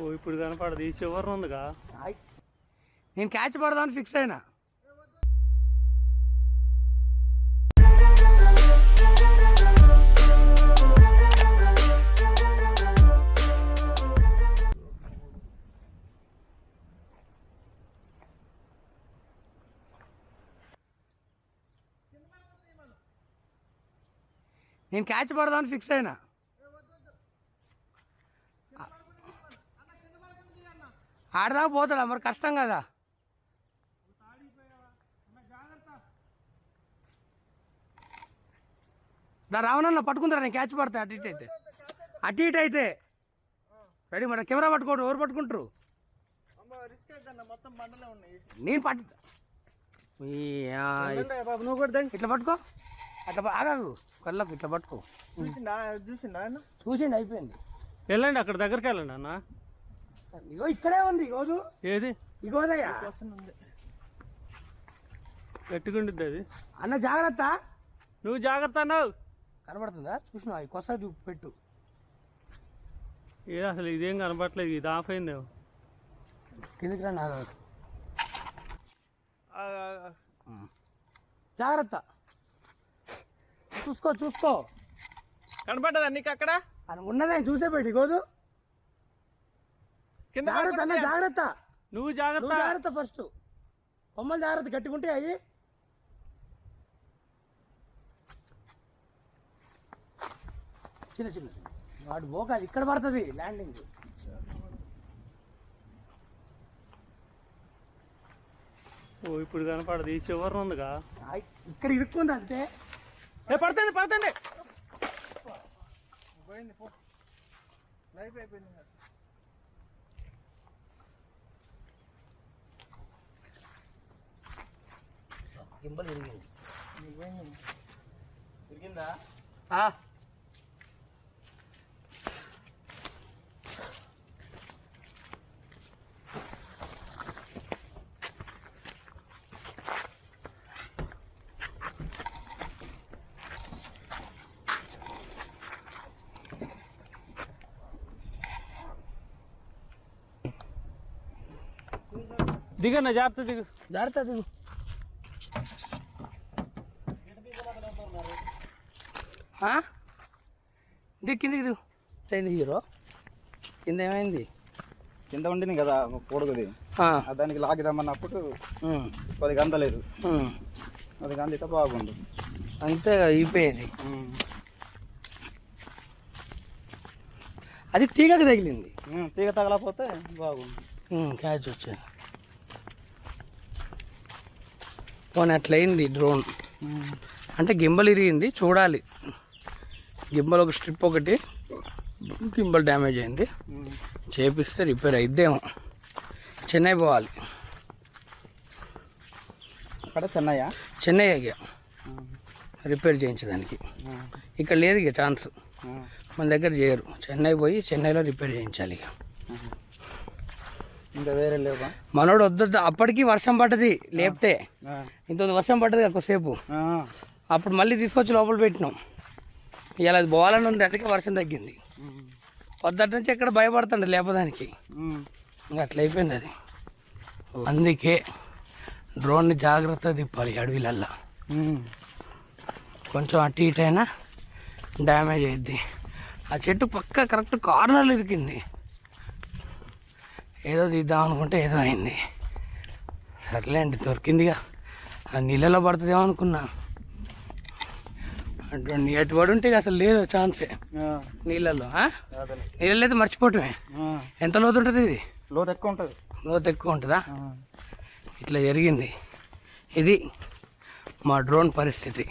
ఓ ఇప్పుడు కనపడదు ఈ చివరి ఉందిగా. నేను క్యాచ్ పడదామని ఫిక్స్ అయినా. నేను క్యాచ్ పడదామని ఫిక్స్ అయినా. ఆడదా పోతాడా? మరి కష్టం కదా. దా రావణన్న పట్టుకుంటారా? నేను క్యాచ్ పడతా అటు ఇటు అయితే. అటు ఇటు అయితే. రెడీ మరి కెమెరా పట్టుకోడు ఎవరు పట్టుకుంటారు? రిస్క్ అవుతుందన్న మొత్తం బండలే ఉన్నాయి నేను పట్టు ఇట్లా పట్టుకో. అట్లా ఆగాగు కళ్ళకు ఇట్లా పట్టుకో. చూసిండా? చూసిండి అయిపోయింది. వెళ్ళండి అక్కడ దగ్గరికి వెళ్ళండి అన్న. ఇగో ఇక్కడే ఉంది ఇగోదు ఏది? ఇగోదయ్యా. గట్టిగుండిద్ది అది? అన్న జాగ్రత్త. నువ్వు జాగ్రత్త అన్నావు. కనబడుతుందా? చూసినా ఈ కొస చూపు పెట్టు. ఏ అసలు ఇదేం కనపట్లేదు ఇది ఆఫ్ అయిందేమో కిందికి రా నాగ జాగ్రత్త. చూసుకో చూసుకో. కనపడ్డదా నీకు అక్కడ? అని ఉన్నదే చూసే పెట్టి గోదు కింద జాగ్రత్త అన్న జాగ్రత్త. నువ్వు జాగ్రత్త. జాగ్రత్త ఫస్ట్. కొమ్మలు జాగ్రత్త గట్టిగుంటే అయ్యి. చిన్న చిన్న. వాడు పోక అది ఇక్కడ పడుతుంది ల్యాండింగ్ ఓ ఇప్పుడు కనపడదు ఈ చివరి ఉందిగా. ఇక్కడ ఇరుక్కుంది అంతే. ఏ పడుతుంది పడుతుంది. పోయింది పో. లైఫ్ అయిపోయింది. ఇంకా. గింబల్ ఇరిగింది నీకు పోయింది ఇరిగిందా దిగన్న జాగ్రత్త దిగు జాగ్రత్త దిగు కిందికి దిగు అయింది హీరో? కింద ఏమైంది? కింద ఉండింది కదా పొడుగుది. దానికి లాగి రమ్మన్నప్పుడు ఉమ్, పది గంటలేదు. ఉమ్. పది గంట బాగుండు. అంతే అయిపోయింది. అది తీగకి తగిలింది. తీగ తగలపోతే బాగుండు. ఉమ్, క్యాచ్ వచ్చింది. పోనీ అట్లయింది డ్రోన్. అంటే గింబల్ ఇరిగింది చూడాలి. గింబల్ ఒక స్ట్రిప్ ఒకటి గింబల్ డ్యామేజ్ అయింది. చేపిస్తే రిపేర్ అయిద్దేమో. చెన్నై పోవాలి. అక్కడ చెన్నయ్య చెన్నై ఇక. రిపేర్ చేయించడానికి. ఇక్కడ లేదు ఇక ఛాన్స్. మన దగ్గర చేయరు. చెన్నై పోయి చెన్నైలో రిపేర్ చేయించాలి ఇక. ఇంకా వేరే లేవా? మనోడు వద్ద అప్పటికి వర్షం పడ్డది లేపితే. ఇంత వర్షం పడ్డది కొద్దిసేపు. అప్పుడు మళ్ళీ తీసుకొచ్చి లోపల పెట్టినాం. ఇలా అది పోవాలని ఉంది అందుకే వర్షం తగ్గింది. పొద్దుట నుంచి ఇక్కడ భయపడుతుండే లేపదానికి. ఇంకా అట్లా అయిపోయింది అది. అందుకే డ్రోన్ని జాగ్రత్త తిప్పాలి అడవిలల్లా. కొంచెం అటు ఇటు అయినా డ్యామేజ్ అయింది ఆ చెట్టు పక్క కరెక్ట్ కార్నర్లు ఇరికింది. ఏదో తీద్దాం అనుకుంటే ఏదో అయింది. సర్లేండి దొరికిందిగా. ఆ నీళ్ళలో పడుతుందేమో అనుకున్నా. అటువంటి ఎటు పడి ఉంటే అసలు లేదు ఛాన్సే నీళ్ళల్లో ఆ? నీళ్ళలో అయితే మర్చిపోవటమే. ఎంత లోతు ఉంటుంది ఇది? లోతు ఎక్కువ ఉంటుంది. లోతు ఎక్కువ ఉంటుందా? ఇట్లా జరిగింది. ఇది మా డ్రోన్ పరిస్థితి.